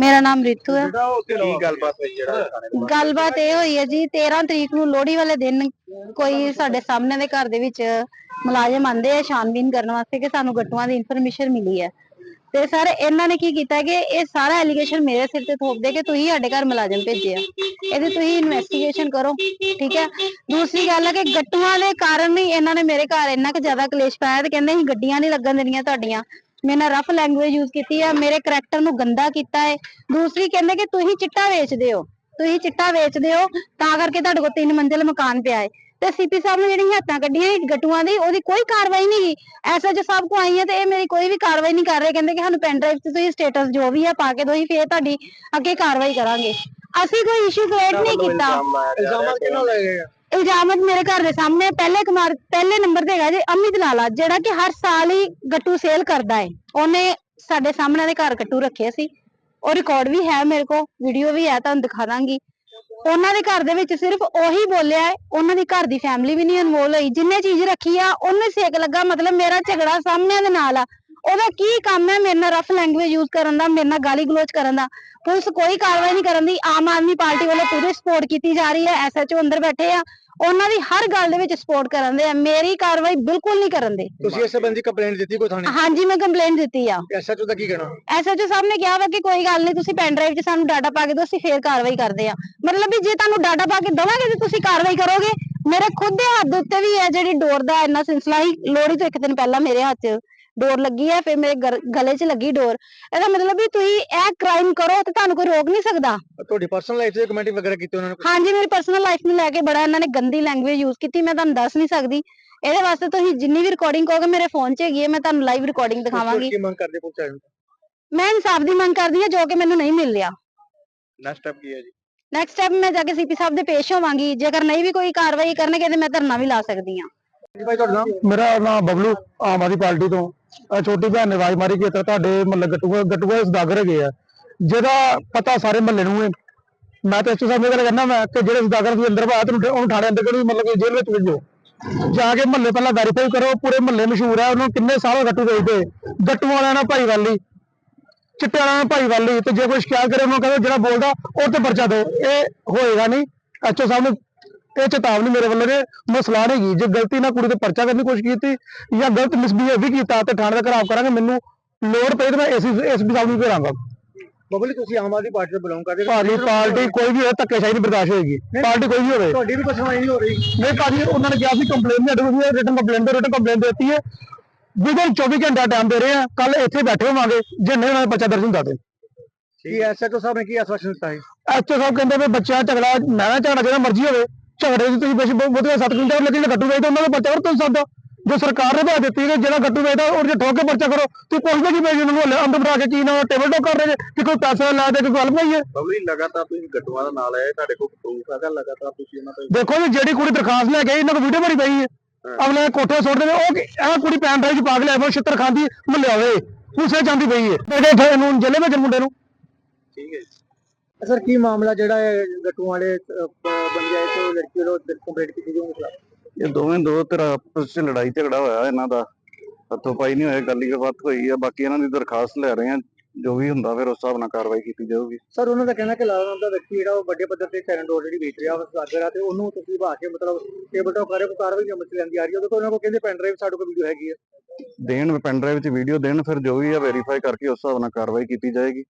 ਮੇਰਾ ਨਾਮ ਰਿਤੂ ਹੈ। ਕੀ ਗੱਲਬਾਤ ਹੋਈ ਜਿਹੜਾ ਗੱਲਬਾਤ ਇਹ ਹੋਈ ਹੈ ਜੀ 13 ਤਰੀਕ ਨੂੰ ਲੋਹੜੀ ਵਾਲੇ ਦਿਨ ਕੋਈ ਸਾਡੇ ਸਾਹਮਣੇ ਦੇ ਘਰ ਦੇ ਵਿੱਚ ਮੁਲਾਜ਼ਮ ਆਂਦੇ ਆ ਛਾਨਬੀਨ ਕਰਨ ਵਾਸਤੇ ਕਿ ਸਾਨੂੰ ਗੱਟੂਆਂ ਦੀ ਇਨਫੋਰਮੇਸ਼ਨ ਮਿਲੀ ਹੈ। ਤੇ ਸਰ ਇਹਨਾਂ ਨੇ ਕੀ ਕੀਤਾ ਕਿ ਇਹ ਸਾਰਾ ਐਲੀਗੇਸ਼ਨ ਮੇਰੇ ਸਿਰ ਤੇ ਥੋਪਦੇ ਕਿ ਤੁਸੀਂ ਸਾਡੇ ਘਰ ਮੁਲਾਜ਼ਮ ਭੇਜੇ ਆ। ਇਹਦੀ ਤੁਸੀਂ ਇਨਵੈਸਟੀਗੇਸ਼ਨ ਕਰੋ ਠੀਕ ਹੈ? ਦੂਸਰੀ ਗੱਲ ਹੈ ਕਿ ਗੱਟੂਆਂ ਦੇ ਕਾਰਨ ਹੀ ਇਹਨਾਂ ਨੇ ਮੇਰੇ ਘਰ ਇੰਨਾ ਕੁ ਜ਼ਿਆਦਾ ਕਲੇਸ਼ ਪਾਇਆ ਤੇ ਕਹਿੰਦੇ ਅਸੀਂ ਗੱਡੀਆਂ ਨਹੀਂ ਲੱਗਣ ਦੇਣੀਆਂ ਤੁਹਾਡੀਆਂ। ਮੇਰੇ ਨਾਲ ਰਫ ਲੈਂਗੁਏਜ ਯੂਜ਼ ਕੀਤੀ ਹੈ ਮੇਰੇ ਕਰੈਕਟਰ ਨੂੰ ਗੰਦਾ ਕੀਤਾ ਹੈ ਦੂਸਰੀ ਕਹਿੰਦੇ ਕਿ ਤੁਸੀਂ ਚਿੱਟਾ ਵੇਚਦੇ ਹੋ ਤੁਸੀਂ ਚਿੱਟਾ ਵੇਚਦੇ ਹੋ ਤਾਂ ਕਰਕੇ ਤੁਹਾਡੇ ਕੋਲ ਤਿੰਨ ਮੰਜ਼ਿਲ ਮਕਾਨ ਪਿਆ ਹੈ ਤੇ ਸੀਪੀ ਸਾਹਿਬ ਨੇ ਜਿਹੜੀਆਂ ਹੱਥਾਂ ਕੱਢੀਆਂ ਸੀ ਗੱਟੂਆਂ ਦੀ ਉਹਦੀ ਕੋਈ ਕਾਰਵਾਈ ਨਹੀਂ ਗਈ। ਐਸਐਚਓ ਸਾਹਿਬ ਕੋ ਆਈ ਹੈ ਤੇ ਇਹ ਮੇਰੀ ਕੋਈ ਵੀ ਕਾਰਵਾਈ ਨਹੀਂ ਕਰ ਰਹੇ ਕਹਿੰਦੇ ਕਿ ਸਾਨੂੰ ਪੈਨ ਡਰਾਈਵ 'ਚ ਤੁਸੀਂ ਸਟੇਟਸ ਜੋ ਵੀ ਹੈ ਪਾ ਕੇ ਦੋਈ ਫੇਰ ਤੁਹਾਡੀ ਅੱਗੇ ਕਾਰਵਾਈ ਕਰਾਂਗੇ। ਅਸੀਂ ਕੋਈ ਇਸ਼ੂ ਕ੍ਰੀਏਟ ਨਹੀਂ ਕੀਤਾ। ਇਲਜ਼ਾਮ ਕਿਹਨਾਂ ਇਲਜ਼ਾਮਤ ਮੇਰੇ ਘਰ ਦੇ ਸਾਹਮਣੇ ਪਹਿਲੇ ਕੁਮਾਰ ਪਹਿਲੇ ਨੰਬਰ ਤੇ ਹੈਗਾ ਜੀ ਅਮਿਤ ਲਾਲਾ, ਜਿਹੜਾ ਕਿ ਹਰ ਸਾਲ ਹੀ ਗੱਟੂ ਸੇਲ ਕਰਦਾ ਹੈ। ਉਹਨੇ ਸਾਡੇ ਸਾਹਮਣੇ ਦੇ ਘਰ ਗੱਟੂ ਰੱਖਿਆ ਸੀ। ਉਹ ਰਿਕਾਰਡ ਵੀ ਹੈ ਮੇਰੇ ਕੋਲ ਵੀਡੀਓ ਵੀ ਹੈ, ਤੁਹਾਨੂੰ ਦਿਖਾ ਦਾਂਗੀ। ਉਹਨਾਂ ਦੇ ਘਰ ਦੇ ਵਿੱਚ ਸਿਰਫ ਉਹੀ ਬੋਲਿਆ ਹੈ। ਉਹਨਾਂ ਦੀ ਘਰ ਦੀ ਫੈਮਿਲੀ ਵੀ ਨਹੀਂ ਇਨਵੋਲ ਹੋਈ। ਜਿੰਨੇ ਚੀਜ਼ ਰੱਖੀ ਆ, ਉਹਨੇ ਸੇਕ ਲੱਗਾ। ਮਤਲਬ ਮੇਰਾ ਝਗੜਾ ਸਾਹਮਣੇ ਦੇ ਨਾਲ ਆ। ਉਹਦਾ ਕੀ ਕੰਮ ਹੈ ਮੇਰੇ ਨਾਲ ਰਫ ਲੈਂਗੁਏਜ ਯੂਜ਼ ਕਰਨ ਦਾ ਮੇਰੇ ਨਾਲ ਗਾਲੀ ਗਲੋਚ ਕਰਨ ਦਾ? ਪੁਲਿਸ ਕੋਈ ਕਾਰਵਾਈ ਨਹੀਂ ਕਰਨ ਦੀ ਆਮ ਆਦਮੀ ਪਾਰਟੀ ਵੱਲੋਂ ਪੂਰੀ ਸਪੋਰਟ ਕੀਤੀ ਜਾ ਰਹੀ ਹੈ ਐਸਐਚਓ ਅੰਦਰ ਬੈਠੇ ਆ ਉਹਨਾਂ ਦੀ ਹਰ ਗੱਲ ਦੇ ਵਿੱਚ ਸਪੋਰਟ ਕਰਨ ਦੇ ਆ ਮੇਰੀ ਕਾਰਵਾਈ ਬਿਲਕੁਲ ਨਹੀਂ ਕਰਨ ਦੇ। ਤੁਸੀਂ ਇਸ ਸੰਬੰਧੀ ਕੰਪਲੇਂਟ ਦਿੱਤੀ ਕੋਈ ਥਾਣੇ? ਹਾਂਜੀ ਮੈਂ ਕੰਪਲੇਂਟ ਦਿੱਤੀ ਆ। ਐਸਐਚਓ ਦਾ ਕੀ ਕਹਿਣਾ? ਐਸਐਚਓ ਸਾਹਿਬ ਨੇ ਕਿਹਾ ਵਾ ਕਿ ਕੋਈ ਗੱਲ ਨਹੀਂ ਤੁਸੀਂ ਪੈਨ ਡਰਾਈਵ 'ਚ ਸਾਨੂੰ ਡਾਟਾ ਪਾ ਕੇ ਦਿਓ ਅਸੀਂ ਫੇਰ ਕਾਰਵਾਈ ਕਰਦੇ ਆ। ਮਤਲਬ ਵੀ ਜੇ ਤੁਹਾਨੂੰ ਡਾਟਾ ਪਾ ਕੇ ਦਵਾਂਗੇ ਤੇ ਤੁਸੀਂ ਕਾਰਵਾਈ ਕਰੋਗੇ। ਮੇਰੇ ਖੁਦ ਦੇ ਹੱਥ ਉੱਤੇ ਵੀ ਹੈ ਜਿਹੜੀ ਡੋਰ ਦਾ ਇੰਨਾ ਸਿਲਸਿਲਾ ਹੀ ਲੋਹੜੀ ਤੋਂ ਇੱਕ ਦਿਨ ਪਹਿਲਾਂ ਮੇਰੇ ਹੱਥ 'ਚ। ਡੋਰ ਲੱਗੀ ਹੈ ਫਿਰ ਮੇਰੇ ਗਲੇ 'ਚ ਲੱਗੀ ਡੋਰ। ਇਹਦਾ ਮਤਲਬ ਵੀ ਤੁਸੀਂ ਇਹ ਕ੍ਰਾਈਮ ਕਰੋ ਤੇ ਤੁਹਾਨੂੰ ਕੋਈ ਰੋਕ ਨਹੀਂ ਸਕਦਾ। ਤੁਹਾਡੀ ਪਰਸਨਲ ਲਾਈਫ 'ਚ ਕਮੈਂਟਿੰਗ ਵਗੈਰਾ ਕੀਤੀ ਉਹਨਾਂ ਨੇ ਹਾਂਜੀ ਮੇਰੀ ਪਰਸਨਲ ਲਾਈਫ ਨੂੰ ਲੈ ਕੇ ਬੜਾ ਇਹਨਾਂ ਨੇ ਗੰਦੀ ਲੈਂਗੁਏਜ ਯੂਜ਼ ਕੀਤੀ ਮੈਂ ਤੁਹਾਨੂੰ ਦੱਸ ਨਹੀਂ ਸਕਦੀ। ਇਹਦੇ ਵਾਸਤੇ ਤੁਸੀਂ ਜਿੰਨੀ ਵੀ ਰਿਕਾਰਡਿੰਗ ਕਹੋਗੇ ਮੇਰੇ ਫੋਨ 'ਚ ਹੈਗੀ ਹੈ ਮੈਂ ਤੁਹਾਨੂੰ ਲਾਈਵ ਰਿਕਾਰਡਿੰਗ ਦਿਖਾਵਾਂਗੀ। ਕੀ ਮੰਗ ਕਰਦੇ ਪੁੱਛਿਆ ਮੈਂ ਇਨਸਾਫ ਦੀ ਮੰਗ ਕਰਦੀ ਹਾਂ ਜੋ ਕਿ ਮੈਨੂੰ ਨਹੀਂ ਮਿਲ ਰਿਹਾ। ਨੈਕਸਟ ਸਟੈਪ ਕੀ ਹੈ ਜੀ? ਨੈਕਸਟ ਸਟੈਪ ਮੈਂ ਜਾ ਕੇ ਸੀਪੀ ਸਾਹਿਬ ਦੇ ਪੇਸ਼ ਹੋਵਾਂਗੀ। ਜੇਕਰ ਨਹੀਂ ਵੀ ਕੋਈ ਕਾਰਵਾਈ ਕਰਨਗੇ ਤੇ ਮੈਂ ਧਰਨਾ ਵੀ ਲਾ ਸਕਦੀ ਹਾਂ। ਜੀ ਭਾਈ ਤੁਹਾਡਾ ਨਾਮ? ਮੇਰਾ ਨਾਮ ਬਬਲੂ ਆਮ ਆਦਮੀ ਪਾਰਟੀ ਤੋਂ। ਇਹ ਛੋਟੀ ਭੈਣ ਨੇ ਆਵਾਜ਼ ਮਾਰੀ ਕਿ ਇਸ ਤੁਹਾਡੇ ਮਹੱਲੇ ਗੱਟੂਆ ਗੱਟੂਆ ਸਦਾਗਰ ਹੈਗੇ ਆ। ਜਿਹਦਾ ਪਤਾ ਸਾਰੇ ਮਹੱਲੇ ਨੂੰ ਹੈ। ਮੈਂ ਤਾਂ ਇਸ ਤੋਂ ਸਾਹਮਣੇ ਗੱਲ ਕਰਨਾ ਮੈਂ ਕਿ ਜਿਹੜੇ ਸਦਾਗਰ ਤੁਸੀਂ ਅੰਦਰ ਬਾਹਰ ਉਹਨੂੰ ਉਹਨੂੰ ਥਾਣੇ ਅੰਦਰ ਕਿਹੜੀ ਮਤਲਬ ਕਿ ਜੇਲ੍ਹ ਵਿੱਚ ਭੇਜੋ। ਜਾ ਕੇ ਮਹੱਲੇ ਪਹਿਲਾਂ ਵੈਰੀਫਾਈ ਕਰੋ, ਪੂਰੇ ਮਹੱਲੇ ਮਸ਼ਹੂਰ ਹੈ ਉਹਨੂੰ ਕਿੰਨੇ ਸਾਲ ਹੋ ਗੱਟੂ ਵੇਚਦੇ। ਗੱਟੂ ਵਾਲਿਆਂ ਨਾਲ ਭਾਈ ਭਾਈਵਾਲੀ ਚਿੱਟੇ ਵਾਲਿਆਂ ਨਾਲ ਭਾਈ ਭਾਈਵਾਲੀ ਤੇ ਜੇ ਕੋਈ ਸ਼ਿਕਾਇਤ ਕਰੇ, ਉਹਨੂੰ ਕਹਿੰਦੇ ਜਿਹੜਾ ਬੋਲਦਾ ਉਹ ਤੇ ਪਰਚਾ ਦਿਓ। ਇਹ ਹੋਏਗਾ ਨਹੀਂ। ਐਚਓ ਸਾਹਿਬ ਨੂੰ ਇਹ ਚੇਤਾਵਨੀ ਮੇਰੇ ਵੱਲੋਂ ਨੇ ਮਸਲਾ ਨਹੀਂ ਗਈ ਜੇ ਗਲਤੀ ਨਾਲ ਕੁੜੀ ਤੇ ਪਰਚਾ ਕਰਨ ਦੀ ਕੋਸ਼ਿਸ਼ ਕੀਤੀ ਜਾਂ ਗਲਤ ਮਿਸਬੀਹੇਵ ਵੀ ਕੀਤਾ ਤੇ ਥਾਣੇ ਦਾ ਘਰਾਵ ਕਰਾਂਗੇ ਮੈਨੂੰ ਲੋੜ ਪਈ ਤੇ ਮੈਂ ਇਸ ਇਸ ਵੀ ਸਾਹਿਬ ਨੂੰ ਘੇਰਾਂਗਾ। ਬਬਲੀ ਤੁਸੀਂ ਆਮ ਆਦਮੀ ਪਾਰਟੀ ਤੋਂ ਬਿਲੋਂਗ ਕਰਦੇ ਹੋ। ਭਾਜੀ ਪਾਰਟੀ ਕੋਈ ਵੀ ਹੋਵੇ ਧੱਕੇਸ਼ਾਹੀ ਨਹੀਂ ਬਰਦਾਸ਼ਤ ਹੋਏਗੀ ਪਾਰਟੀ ਕੋਈ ਵੀ ਹੋਵੇ। ਤੁਹਾਡੀ ਵੀ ਕੋਈ ਸੁਣਵਾਈ ਨਹੀਂ ਹੋ ਰਹੀ। ਨਹੀਂ ਭਾਜੀ ਉਹਨਾਂ ਨੇ ਕਿਹਾ ਸੀ ਕੰਪਲੇਨ ਨਹੀਂ ਅਡੋ ਰਿਟਨ ਕੰਪਲੇਨ ਦੇ ਰਿਟਨ ਕੰਪਲੇਨ ਦਿੱਤੀ ਹੈ। ਵਿਦਨ 24 ਘੰਟਾ ਟਾਈਮ ਦੇ ਰਹੇ ਆ ਕੱਲ ਇੱਥੇ ਬੈਠੇ ਹੋਵਾਂਗੇ ਜੇ ਨਹੀਂ ਉਹਨਾਂ ਦਾ ਬੱਚਾ ਦਰਜ ਹੁੰਦਾ ਤੇ। ਕੀ ਐਸਐਚਓ ਸਾਹਿਬ ਨੇ ਕੀ ਆਸ਼ਵਾਸਨ ਦਿੱਤਾ ਹੈ ਐਚਓ ਸਾਹਿਬ ਕਹਿੰਦੇ ਵੀ ਬੱਚਾ ਝਗੜਾ ਮੈਂ ਨਾ ਝਗੜਾ ਜਿਹੜਾ ਮਰਜ਼ੀ ਹੋਵੇ ਝਗੜੇ ਦੀ ਤੁਸੀਂ ਬਸ ਬਹੁਤੇ ਸੱਤ ਕੁਇੰਟਲ ਲੇਕਿਨ ਗੱਟੂ ਵੇਚਦਾ ਉਹਨਾਂ ਦਾ ਬੱਚਾ ਹੋਰ ਤੋਂ ਸਕਦਾ ਜੋ ਸਰਕਾਰ ਨੇ ਬਣਾ ਦਿੱਤੀ ਹੈ ਜਿਹੜਾ ਗੱਟੂ ਵੇਚਦਾ ਉਹ ਜੇ ਠੋਕ ਕੇ ਪਰਚਾ ਕਰੋ ਤੇ ਪੁੱਛਦੇ ਕੀ ਪਈ ਉਹਨੂੰ ਅੰਦਰ ਬਣਾ ਕੇ ਕੀ ਨਾ ਟੇਬਲ ਟੋਕ ਕਰ ਰਹੇ ਜੇ ਕਿ ਕੋਈ ਪੈਸਾ ਲਾ ਦੇ ਕੋਈ ਗੱਲ ਪਈ ਹੈ ਬਬਲੀ ਲਗਾਤਾਰ ਤੁਸੀਂ ਗੱਟੂਆਂ ਦਾ ਨਾਲ ਆਏ ਤੁਹਾਡੇ ਕੋਲ ਪ੍ਰੂਫ ਹੈਗਾ ਲਗਾਤਾਰ ਤੁਸੀਂ ਉਹਨਾਂ ਤੋਂ ਦੇਖੋ ਜੀ ਜਿਹੜੀ ਕੁੜੀ ਦਰਖਾਸਤ ਲੈ ਕੇ ਇਹਨਾਂ ਕੋਲ ਵੀਡੀਓ ਬਣੀ ਪਈ ਹੈ। ਅਗਲੇ ਕੋਠੇ ਸੁੱਟ ਦੇਵੇ ਉਹ ਇਹ ਕੁੜੀ ਪੈਨ ਡਰਾਈਵ ਚ ਪਾ ਕੇ ਲੈ ਆਵੇ ਛਿੱਤਰ ਖਾਂਦੀ ਮੁੱਲੇ ਆਵੇ ਉਸੇ ਜਾਂਦੀ ਪਈ ਹੈ। ਇਹਦੇ ਨੂੰ ਜੇਲੇ ਵਿੱਚ ਮੁੰਡੇ ਨੂੰ। ਠੀਕ ਹੈ ਸਰ ਕੀ ਮਾਮਲਾ ਜਿਹੜਾ ਹੈ ਗੱਟੂ ਵਾਲੇ ਅਹ, ਬ- ਬੰਦੇ ਆਏ ਤੇ ਲੜਕੀ ਵੱਲੋਂ ਕੰਪਲੇਂਟ ਕੀਤੀ ਗਈ ਉਹਨਾਂ ਇਹ ਦੋਵੇਂ ਦੋ ਤਰ੍ਹਾਂ ਆਪਸ ਵਿੱਚ ਲੜਾਈ ਝਗੜਾ ਹੋਇਆ ਇਹਨਾਂ ਦਾ। ਹੱਥੋਂ ਪਾਈ ਨਹੀਂ ਹੋਇਆ ਗੱਲ ਬਾਤ ਹੋਈ ਆ। ਬਾਕੀ ਇਹਨਾਂ ਦੀ ਦਰਖਾਸਤ ਲੈ ਰਹੇ ਆ ਜੋ ਵੀ ਹੁੰਦਾ ਫਿਰ ਉਸ ਹਿਸਾਬ ਨਾਲ ਕਾਰਵਾਈ ਕੀਤੀ ਜਾਊਗੀ। ਸਰ ਉਹਨਾਂ ਦਾ ਕਹਿਣਾ ਕਿ ਲਾਲਾ ਦਾ ਵਿਅਕਤੀ ਜਿਹੜਾ ਉਹ ਵੱਡੇ ਪੱਧਰ ਤੇ ਚੈਨਲ ਰੋਡ ਜਿਹੜੀ ਵੇਚ ਰਿਹਾ ਉਹ ਸਾਗਰ ਆ ਤੇ ਉਹਨੂੰ ਤੁਸੀਂ ਬਹਾ ਕੇ ਮਤਲਬ ਟੇਬਲ ਟਾਪ ਕਰੇ ਕੋ ਕਾਰਵਾਈ ਅਮਲ ਚ ਲੈਂਦੀ ਆ ਰਹੀ ਹੈ ਉਹਦੇ ਕੋਲ ਉਹਨਾਂ ਕੋਲ ਕਹਿੰਦੇ ਪੈਨ ਡਰਾਈਵ ਸਾਡੇ ਕੋਲ ਵੀਡੀਓ ਹੈਗੀ ਹੈ ਦੇਣ ਪੈਨ ਡਰਾਈਵ 'ਚ ਵੀਡੀਓ ਦੇਣ ਫਿਰ ਜੋ ਵੀ ਆ ਵੈਰੀਫਾਈ ਕਰਕੇ ਉਸ ਹਿਸਾਬ ਨਾਲ ਕਾਰਵਾਈ ਕੀਤੀ ਜਾਏਗੀ।